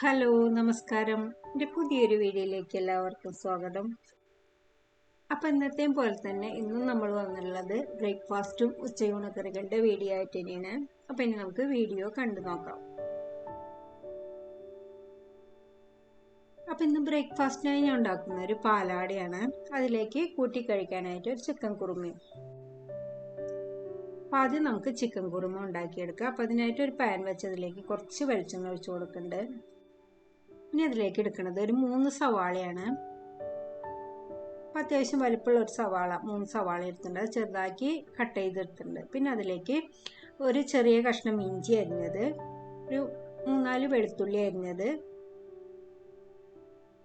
Hello നമസ്കാരം. എന്റെ പുതിയൊരു വീഡിയോയിലേക്ക് എല്ലാവർക്കും സ്വാഗതം. അപ്പം ഇന്നത്തെയും പോലെ തന്നെ ഇന്നും നമ്മൾ വന്നിട്ടുള്ളത് ബ്രേക്ക്ഫാസ്റ്റും ഉച്ചയൂണക്കറികളുടെ വീഡിയോ ആയിട്ട് തന്നെയാണ്. അപ്പം ഇനി നമുക്ക് വീഡിയോ കണ്ടു നോക്കാം. അപ്പം ഇന്ന് ബ്രേക്ക്ഫാസ്റ്റിനായി ഞാൻ ഉണ്ടാക്കുന്ന ഒരു പാലാടയാണ്. അതിലേക്ക് കൂട്ടി കഴിക്കാനായിട്ട് ഒരു ചിക്കൻ കുറുമയും. അപ്പം ആദ്യം നമുക്ക് ചിക്കൻ കുറുമ ഉണ്ടാക്കിയെടുക്കാം. അപ്പം അതിനായിട്ട് ഒരു പാൻ വെച്ചതിലേക്ക് കുറച്ച് വെളിച്ചെണ്ണ ഒഴിച്ചു കൊടുക്കുന്നുണ്ട്. ഇനി അതിലേക്ക് എടുക്കുന്നത്. ഒരു മൂന്ന് സവാളയാണ്. അത്യാവശ്യം വലിപ്പമുള്ള ഒരു സവാള മൂന്ന് സവാള എടുത്തിട്ടുണ്ട്. അത് ചെറുതാക്കി കട്ട് ചെയ്തെടുത്തിട്ടുണ്ട്. പിന്നെ അതിലേക്ക് ഒരു ചെറിയ കഷ്ണം ഇഞ്ചി അരിഞ്ഞത് ഒരു മൂന്നാൽ വെളുത്തുള്ളി അരിഞ്ഞത്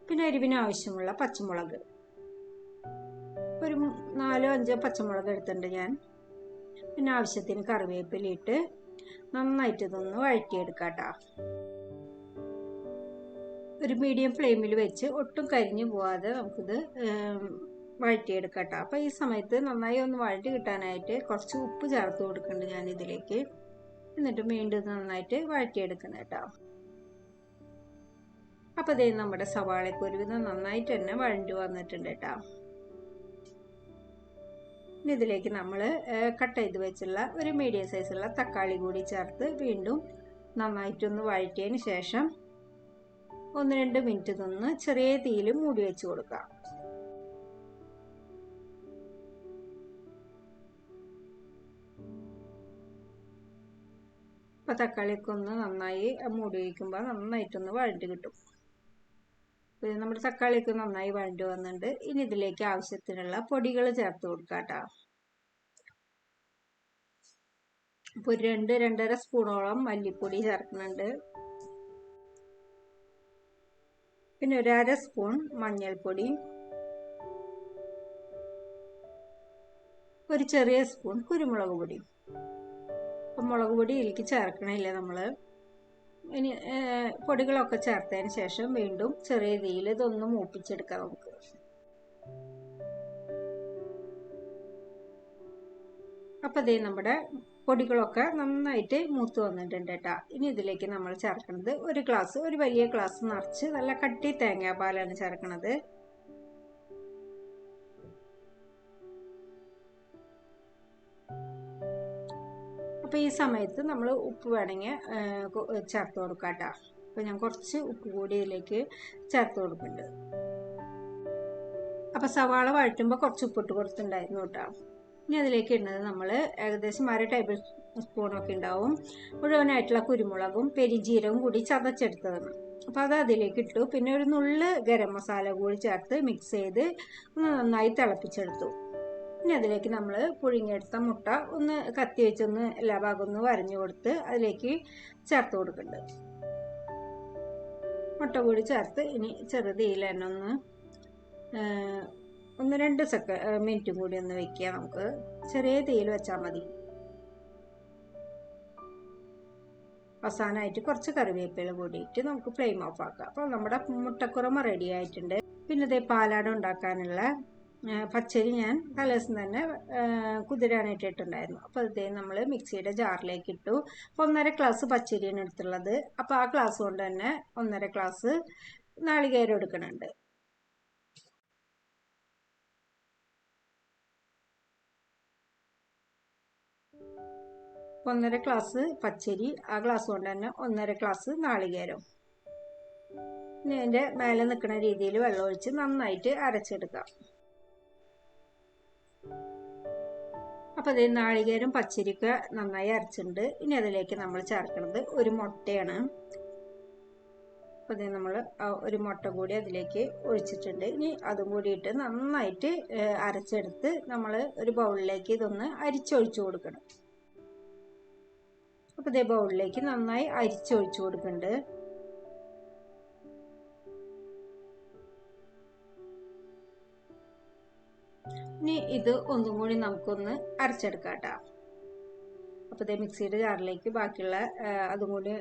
പിന്നെ എരിവിന് ആവശ്യമുള്ള പച്ചമുളക്. ഒരു നാലോ അഞ്ചോ പച്ചമുളക് എടുത്തിട്ടുണ്ട് ഞാൻ. പിന്നെ ആവശ്യത്തിന് കറിവേപ്പില ഇട്ട് നന്നായിട്ട് ഇതൊന്ന് വഴറ്റിയെടുക്കാം കേട്ടോ ഒരു മീഡിയം ഫ്ലെയിമിൽ വെച്ച് ഒട്ടും കരിഞ്ഞു പോവാതെ നമുക്കിത് വഴറ്റിയെടുക്കാം കേട്ടോ അപ്പോൾ ഈ സമയത്ത് നന്നായി ഒന്ന് വഴറ്റി കിട്ടാനായിട്ട് കുറച്ച് ഉപ്പ് ചേർത്ത് കൊടുക്കുന്നുണ്ട് ഞാൻ ഇതിലേക്ക് എന്നിട്ട് വീണ്ടും നന്നായിട്ട് വഴറ്റിയെടുക്കണം കേട്ടോ. അപ്പോൾ അതേ നമ്മുടെ സവാളയ്ക്ക് ഒരുവിധം നന്നായിട്ട് തന്നെ വഴണ്ടി വന്നിട്ടുണ്ട് കേട്ടോ. ഇനി ഇതിലേക്ക് നമ്മൾ കട്ട് ചെയ്ത് വെച്ചുള്ള ഒരു മീഡിയം സൈസുള്ള തക്കാളി കൂടി ചേർത്ത് വീണ്ടും നന്നായിട്ടൊന്ന് വഴറ്റിയതിന് ശേഷം ഒന്ന് രണ്ട് മിനിറ്റ് നിന്ന് ചെറിയ തീയിൽ മൂടി വെച്ച് കൊടുക്കാം അപ്പോൾ തക്കാളിക്കൊന്ന് നന്നായി മൂടി വയ്ക്കുമ്പോൾ നന്നായിട്ടൊന്ന് വഴണ്ടി കിട്ടും. ഇത് നമ്മുടെ തക്കാളിക്ക് നന്നായി വഴണ്ടി വന്നിട്ടുണ്ട്. ഇനി ഇതിലേക്ക് ആവശ്യത്തിനുള്ള പൊടികൾ ചേർത്ത് കൊടുക്കാം കേട്ടോ. രണ്ട് രണ്ടര സ്പൂണോളം മല്ലിപ്പൊടി ചേർക്കുന്നുണ്ട്. പിന്നെ ഒരു അര സ്പൂൺ മഞ്ഞൾപ്പൊടി. ഒരു ചെറിയ സ്പൂൺ കുരുമുളക് പൊടി. അപ്പം മുളക് പൊടി ഇതിലേക്ക് ചേർക്കണില്ല നമ്മൾ ഇനി പൊടികളൊക്കെ ചേർത്തതിന് ശേഷം വീണ്ടും ചെറിയ തീയിൽ ഇതൊന്ന് മൂപ്പിച്ചെടുക്കാം നമുക്ക്. അപ്പം ഇതേ നമ്മുടെ പൊടികളൊക്കെ നന്നായിട്ട് മൂത്ത് വന്നിട്ടുണ്ട് കേട്ടോ ഇനി ഇതിലേക്ക് നമ്മൾ ചേർക്കുന്നത് ഒരു ഗ്ലാസ് ഒരു വലിയ ഗ്ലാസ് നിറച്ച് നല്ല കട്ടി തേങ്ങാപ്പാലാണ് ചേർക്കുന്നത് അപ്പോൾ ഈ സമയത്ത് നമ്മൾ ഉപ്പ് വേണമെങ്കിൽ ചേർത്ത് കൊടുക്കാം കേട്ടോ അപ്പോൾ ഞാൻ കുറച്ച് ഉപ്പ് കൂടി ഇതിലേക്ക് ചേർത്ത് കൊടുക്കുന്നുണ്ട്. അപ്പോൾ സവാള വഴറ്റുമ്പോൾ കുറച്ച് ഉപ്പിട്ട് കൊടുത്തിട്ടുണ്ടായിരുന്നു കേട്ടോ ഇനി അതിലേക്ക് ഇടുന്നത് നമ്മൾ ഏകദേശം അര ടേബിൾ സ്പൂണൊക്കെ ഉണ്ടാവും. മുഴുവനായിട്ടുള്ള കുരുമുളകും പെരിജീരവും കൂടി ചതച്ചെടുത്തതാണ്. അപ്പോൾ അത് അതിലേക്ക് ഇട്ടു. പിന്നെ ഒരു നുള്ള് ഗരം മസാല കൂടി ചേർത്ത് മിക്സ് ചെയ്ത് നന്നായി തിളപ്പിച്ചെടുത്തു. പിന്നെ അതിലേക്ക് നമ്മൾ പുഴുങ്ങിയെടുത്ത മുട്ട ഒന്ന് കത്തി വെച്ചൊന്ന് എല്ലാ ഭാഗം ഒന്ന് വരഞ്ഞു കൊടുത്ത് അതിലേക്ക് ചേർത്ത് കൊടുക്കുന്നുണ്ട്. മുട്ട കൂടി ചേർത്ത് ഇനി ചെറുതീയിൽ ഒന്ന് ഒന്ന് രണ്ട് സെക്ക മിനിറ്റും കൂടി ഒന്ന് വെക്കുക നമുക്ക്. ചെറിയ തീയിൽ വെച്ചാൽ മതി. അവസാനമായിട്ട് കുറച്ച് കറിവേപ്പില കൂടിയിട്ട് നമുക്ക് ഫ്ലെയിം ഓഫ് ആക്കാം. അപ്പോൾ നമ്മുടെ മുട്ടക്കുറമ റെഡി ആയിട്ടുണ്ട്. പിന്നെ ഇതേ പാലാട ഉണ്ടാക്കാനുള്ള പച്ചരി ഞാൻ തലേദിവസം തന്നെ കുതിരാനായിട്ട് ഇട്ടുണ്ടായിരുന്നു അപ്പോൾ ഇതേ നമ്മൾ മിക്സിയുടെ ജാറിലേക്ക് ഇട്ടു. അപ്പോൾ ഒന്നര ഗ്ലാസ് പച്ചരിയാണ് എടുത്തുള്ളത്. അപ്പോൾ ആ ഗ്ലാസ് കൊണ്ട് തന്നെ ഒന്നര ഗ്ലാസ് നാളികേരം എടുക്കുന്നുണ്ട്. ഒന്നര ഗ്ലാസ് പച്ചരി ആ ഗ്ലാസ് കൊണ്ട് തന്നെ ഒന്നര ഗ്ലാസ് നാളികേരം. ഇനി അതിന്റെ മേലെ നിൽക്കുന്ന രീതിയിൽ വെള്ളം ഒഴിച്ച് നന്നായിട്ട് അരച്ചെടുക്കാം. അപ്പോൾ അതേ നാളികേരം പച്ചരിക്ക നന്നായി അരച്ചിട്ടുണ്ട്. ഇനി അതിലേക്ക് നമ്മൾ ചേർക്കുന്നത് ഒരു മുട്ടയാണ്. അപ്പോൾ അതേ നമ്മൾ ഒരു മുട്ട കൂടി അതിലേക്ക് ഒഴിച്ചിട്ടുണ്ട്. ഇനി അതും കൂടിയിട്ട് നന്നായിട്ട് അരച്ചെടുത്ത് നമ്മൾ ഒരു ബൗളിലേക്ക് ഇതൊന്ന് അരിച്ചൊഴിച്ചു കൊടുക്കണം. അപ്പോൾ ഇതേ ബൗളിലേക്ക് നന്നായി അരിച്ചൊഴിച്ചു കൊടുക്കുന്നുണ്ട്. ഇനി ഇത് ഒന്നും കൂടി നമുക്കൊന്ന് അരച്ചെടുക്കാം കേട്ടോ അപ്പോൾ ഇതേ മിക്സിയുടെ ജാറിലേക്ക് ബാക്കിയുള്ള അതും കൂടി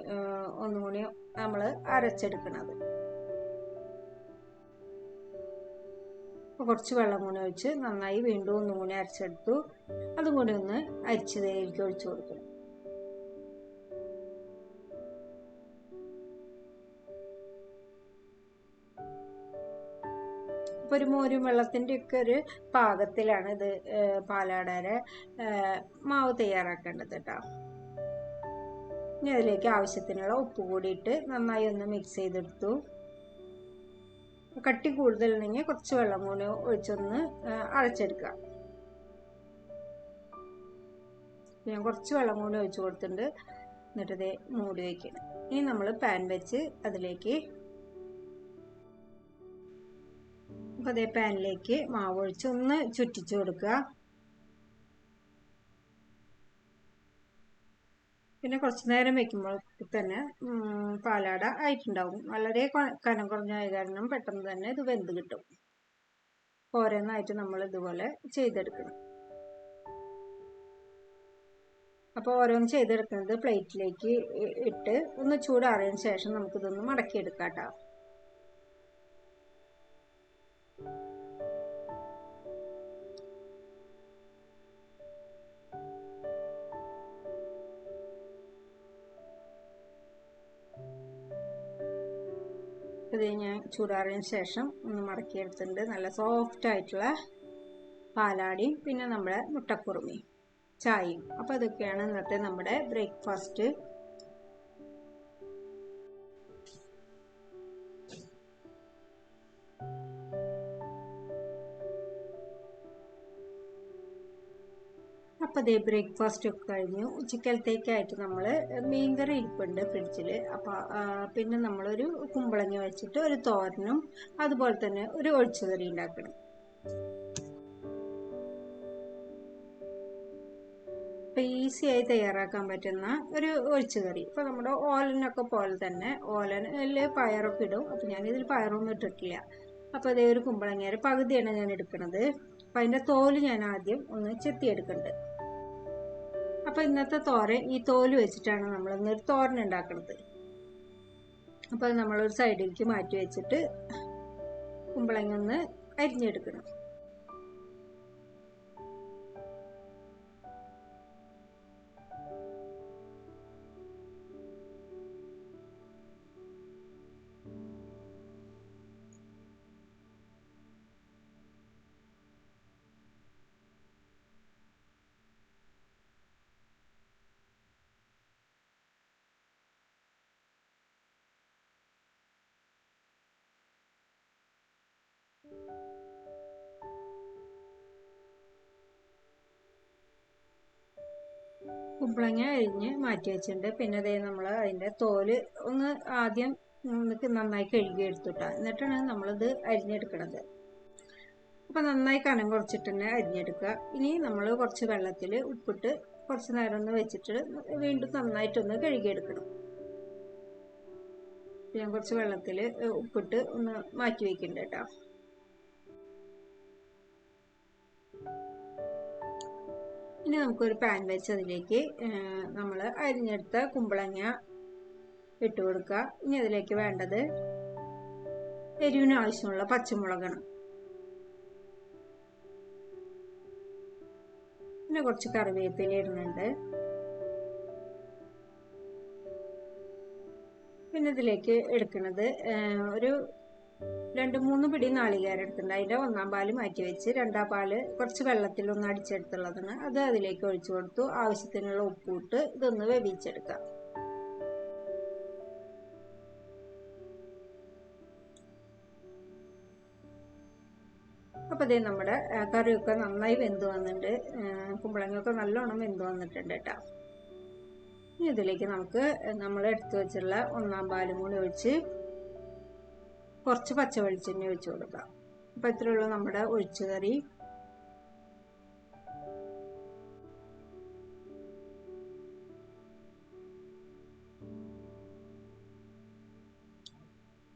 ഒന്നും കൂടി നമ്മൾ അരച്ചെടുക്കണത്. അപ്പോൾ കുറച്ച് വെള്ളം കൂടി ഒഴിച്ച് നന്നായി വീണ്ടും ഒന്നും കൂടി അരച്ചെടുത്തു. അതും കൂടി ഒന്ന് അരിച്ചതിലേക്ക് ഒഴിച്ചു കൊടുക്കണം അപ്പോൾ ഒരു മോരും വെള്ളത്തിന്റെ ഒക്കെ ഒരു പാകത്തിലാണ് ഇത് പാലാടയുടെ മാവ് തയ്യാറാക്കേണ്ടത് കേട്ടോ ഇനി അതിലേക്ക് ആവശ്യത്തിനുള്ള ഉപ്പ് കൂടിയിട്ട് നന്നായി ഒന്ന് മിക്സ് ചെയ്തെടുത്തു. കട്ടി കൂടുതലുണ്ടെങ്കിൽ കുറച്ച് വെള്ളം കൂടി ഒഴിച്ചൊന്ന് അരച്ചെടുക്കാം. ഞാൻ കുറച്ച് വെള്ളം കൂടി ഒഴിച്ചു കൊടുത്തിട്ടുണ്ട്. എന്നിട്ട് മൂടി വയ്ക്കണം ഇനി നമ്മൾ പാൻ വെച്ച് അതിലേക്ക് അപ്പോൾ അതേ പാനിലേക്ക് മാവ് ഒഴിച്ച് ഒന്ന് ചുറ്റിച്ചു കൊടുക്കുക. പിന്നെ കുറച്ച് നേരം വെക്കുമ്പോൾ തന്നെ പാലാട ആയിട്ടുണ്ടാവും. വളരെ കനം കുറഞ്ഞായ കാരണം പെട്ടെന്ന് തന്നെ ഇത് വെന്ത് കിട്ടും. ഓരോന്നായിട്ട് നമ്മൾ ഇതുപോലെ ചെയ്തെടുക്കണം. അപ്പോൾ ഓരോന്ന് ചെയ്തെടുക്കുന്നത് പ്ലേറ്റിലേക്ക് ഇട്ട് ഒന്ന് ചൂടാറിയതിന് ശേഷം നമുക്കിതൊന്ന് മടക്കിയെടുക്കാം കേട്ടോ. ഇത് ഞാൻ ചൂടാറിയതിന് ശേഷം ഒന്ന് മടക്കിയെടുത്തിട്ടുണ്ട്. നല്ല സോഫ്റ്റ് ആയിട്ടുള്ള പാലാടിയും പിന്നെ നമ്മുടെ മുട്ടക്കുറുമിയും ചായയും. അപ്പോൾ അതൊക്കെയാണ് ഇന്നത്തെ നമ്മുടെ ബ്രേക്ക്ഫാസ്റ്റ് അപ്പോൾ അതേ ബ്രേക്ക്ഫാസ്റ്റ് ഒക്കെ കഴിഞ്ഞു. ഉച്ചക്കലത്തേക്കായിട്ട് നമ്മൾ മീൻകറി ഇരിപ്പുണ്ട് ഫ്രിഡ്ജിൽ അപ്പോൾ പിന്നെ നമ്മളൊരു കുമ്പളങ്ങ വെച്ചിട്ട് ഒരു തോരനും അതുപോലെ തന്നെ ഒരു ഒഴിച്ചുകറി ഉണ്ടാക്കണം അപ്പം ഈസി ആയി തയ്യാറാക്കാൻ പറ്റുന്ന ഒരു ഒഴിച്ചുകറി. ഇപ്പോൾ നമ്മുടെ ഓലനൊക്കെ പോലെ തന്നെ ഓലനിൽ പയറൊക്കെ ഇടും. അപ്പോൾ ഞാനിതിൽ പയറൊന്നും ഇട്ടിട്ടില്ല. അപ്പോൾ അതേ ഒരു കുമ്പളങ്ങയുടെ പകുതിയാണ് ഞാൻ എടുക്കുന്നത് അപ്പോൾ അതിന്റെ തോൽ ഞാൻ ആദ്യം ഒന്ന് ചെത്തിയെടുക്കുന്നുണ്ട് അപ്പോൾ ഇന്നത്തെ തോരൻ ഈ തോൽ വെച്ചിട്ടാണ് നമ്മൾ ഇന്നൊരു തോരൻ ഉണ്ടാക്കുന്നത് അപ്പോൾ അത് നമ്മളൊരു സൈഡിലേക്ക് മാറ്റി വെച്ചിട്ട് കുമ്പളങ്ങ ഒന്ന് അരിഞ്ഞെടുക്കണം. കുമ്പളങ്ങ അരിഞ്ഞ് മാറ്റി വെച്ചിട്ടുണ്ട്. പിന്നെ അതേ നമ്മൾ അതിന്റെ തോൽ ഒന്ന് ആദ്യം നന്നായി കഴുകി എടുത്തിട്ടാ. എന്നിട്ടാണ് നമ്മളിത് അരിഞ്ഞെടുക്കണത്. അപ്പം നന്നായി കനം കുറച്ചിട്ട് തന്നെ അരിഞ്ഞെടുക്കുക. ഇനി നമ്മൾ കുറച്ച് വെള്ളത്തിൽ ഉപ്പിട്ട് കുറച്ച് നേരം ഒന്ന് വെച്ചിട്ട് വീണ്ടും നന്നായിട്ടൊന്ന് കഴുകിയെടുക്കണം. ഞാൻ കുറച്ച് വെള്ളത്തിൽ ഉപ്പിട്ട് ഒന്ന് മാറ്റി വയ്ക്കുന്നുണ്ട് കേട്ടോ. ഇനി നമുക്കൊരു പാൻ വെച്ച് അതിലേക്ക് നമ്മൾ അരിഞ്ഞെടുത്ത കുമ്പളങ്ങ ഇട്ട് കൊടുക്കുക ഇനി അതിലേക്ക് വേണ്ടത് എരിവിന് ആവശ്യമുള്ള പച്ചമുളകാണ്. പിന്നെ കുറച്ച് കറിവേപ്പില ഇടുന്നുണ്ട്. പിന്നെ ഇതിലേക്ക് എടുക്കുന്നത് ഒരു രണ്ട് മൂന്ന് പിടി നാളികേരം എടുത്തിട്ടുണ്ട്. അതിന്റെ ഒന്നാം പാൽ മാറ്റി വെച്ച് രണ്ടാം പാൽ കുറച്ച് വെള്ളത്തിൽ ഒന്ന് അടിച്ചെടുത്തുള്ളതാണ്. അത് അതിലേക്ക് ഒഴിച്ചു കൊടുത്തു. ആവശ്യത്തിനുള്ള ഉപ്പ് ഇട്ട് ഇതൊന്ന് വേവിച്ചെടുക്കാം. അപ്പോൾ ഇതേ നമ്മുടെ കറിയൊക്കെ നന്നായി വെന്ത് വന്നിട്ടുണ്ട്. കുമ്പളങ്ങയൊക്കെ നല്ലോണം വെന്ത് വന്നിട്ടുണ്ട് കേട്ടോ. ഇനി ഇതിലേക്ക് നമുക്ക് നമ്മൾ എടുത്തു വെച്ചുള്ള ഒന്നാം പാലും കൂടി ഒഴിച്ച് കുറച്ച് പച്ച വെളിച്ചെണ്ണ ഒഴിച്ചു കൊടുക്കാം. അപ്പം ഇത്രയുള്ള നമ്മുടെ ഒഴിച്ചു കറി.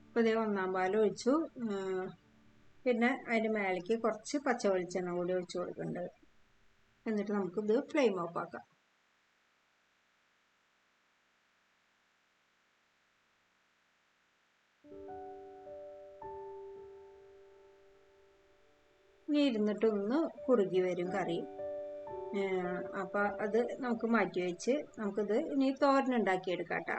അപ്പോൾ ഇതേ ഒന്നാം പാൽ ഒഴിച്ചു. പിന്നെ അതിന്റെ മേലേക്ക് കുറച്ച് പച്ച വെളിച്ചെണ്ണ കൂടി ഒഴിച്ചു കൊടുക്കുന്നുണ്ട്. എന്നിട്ട് നമുക്കിത് ഫ്ലെയിം ഓഫ് ആക്കാം. ഇനി ഇരുന്നിട്ടൊന്ന് കുറുകി വരും കറി. അപ്പൊ അത് നമുക്ക് മാറ്റി വെച്ച് നമുക്കിത് ഇനി തോരൻ ഉണ്ടാക്കിയെടുക്കാം കേട്ടോ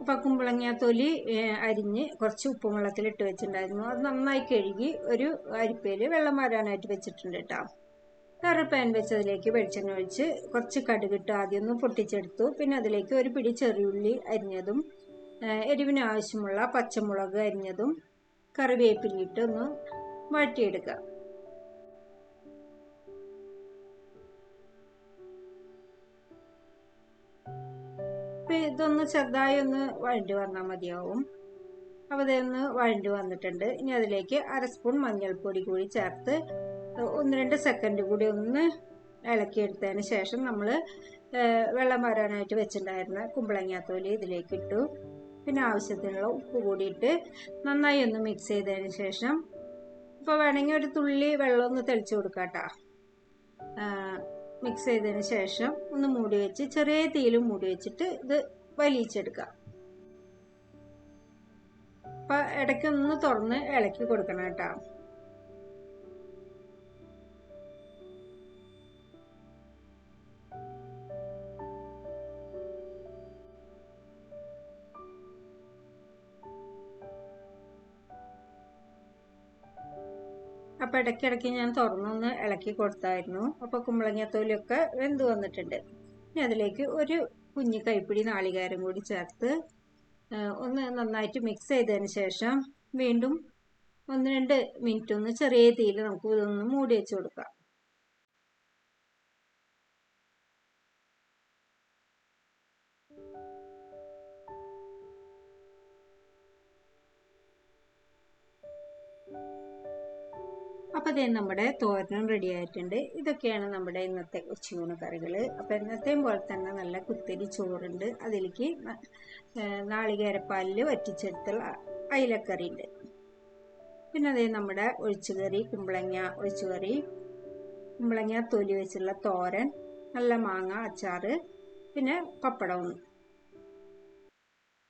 അപ്പം കുമ്പളങ്ങാത്തൊലി ഏഹ്, അരിഞ്ഞ് കുറച്ച് ഉപ്പും വെള്ളത്തിൽ ഇട്ട് വെച്ചിട്ടുണ്ടായിരുന്നു. അത് നന്നായി കഴുകി ഒരു അരിപ്പയിൽ വെള്ളം വരാനായിട്ട് വെച്ചിട്ടുണ്ട് കേട്ടോ വേറെ പാൻ വെച്ച് അതിലേക്ക് വെളിച്ചെണ്ണ ഒഴിച്ച് കുറച്ച് കടുകിട്ട് ആദ്യം ഒന്ന് പൊട്ടിച്ചെടുത്തു. പിന്നെ അതിലേക്ക് ഒരു പിടി ചെറിയുള്ളി അരിഞ്ഞതും എരിവിന് ആവശ്യമുള്ള പച്ചമുളക് അരിഞ്ഞതും കറിവേപ്പിലിട്ട് ഒന്ന് വഴറ്റിയെടുക്കുക ഇതൊന്ന് ചെറുതായി ഒന്ന് വഴണ്ടി വന്നാൽ മതിയാവും. അപ്പോൾ ഇതൊന്ന് വഴണ്ടി വന്നിട്ടുണ്ട്. ഇനി അതിലേക്ക് അര സ്പൂൺ മഞ്ഞൾപ്പൊടി കൂടി ചേർത്ത് ഒന്ന് രണ്ട് സെക്കൻഡ് കൂടി ഒന്ന് ഇളക്കിയെടുത്തതിന് ശേഷം നമ്മൾ വെള്ളം വരാനായിട്ട് വെച്ചിട്ടുണ്ടായിരുന്ന കുമ്പളങ്ങാത്തോലി ഇതിലേക്ക് ഇട്ടു. പിന്നെ ആവശ്യത്തിനുള്ള ഉപ്പ് കൂടിയിട്ട് നന്നായി ഒന്ന് മിക്സ് ചെയ്തതിന് ശേഷം ഇപ്പോൾ വേണമെങ്കിൽ ഒരു തുള്ളി വെള്ളം ഒന്ന് തെളിച്ച് കൊടുക്കാട്ടോ. മിക്സ് ചെയ്തതിന് ശേഷം ഒന്ന് മൂടി വെച്ച് ചെറിയ തീയിലും മൂടി വെച്ചിട്ട് ഇത് വലിയിച്ചെടുക്കാം. അപ്പം ഇടയ്ക്കൊന്ന് തുറന്ന് ഇളക്കി കൊടുക്കണം കേട്ടോ. അപ്പം ഇടയ്ക്കിടയ്ക്ക് ഞാൻ തുറന്നൊന്ന് ഇളക്കി കൊടുത്തായിരുന്നു. അപ്പോൾ കുമ്പളങ്ങത്തോലിയൊക്കെ വെന്ത് വന്നിട്ടുണ്ട്. ഇനി അതിലേക്ക് ഒരു കുഞ്ഞു കൈപ്പിടി നാളികേരം കൂടി ചേർത്ത് ഒന്ന് നന്നായിട്ട് മിക്സ് ചെയ്തതിന് ശേഷം വീണ്ടും ഒന്ന് രണ്ട് മിനിറ്റ് ഒന്ന് ചെറിയ തീയിൽ നമുക്ക് ഇതൊന്ന് മൂടി വെച്ച് കൊടുക്കാം. അപ്പോൾ അതേ നമ്മുടെ തോരനും റെഡി ആയിട്ടുണ്ട്. ഇതൊക്കെയാണ് നമ്മുടെ ഇന്നത്തെ ഉച്ചയൂണ് കറികൾ അപ്പോൾ ഇന്നത്തെയും പോലെ തന്നെ നല്ല കുത്തരി ചോറുണ്ട്. അതിലേക്ക് നാളികേരപ്പാലിൽ വറ്റിച്ചെടുത്തുള്ള അയിലക്കറി ഉണ്ട് പിന്നെ അതേ നമ്മുടെ ഒഴിച്ചുകറി കുമ്പളങ്ങ ഒഴിച്ചുകറി കുമ്പളങ്ങ തൊലി വെച്ചുള്ള തോരൻ നല്ല മാങ്ങ അച്ചാറ് പിന്നെ പപ്പടവും.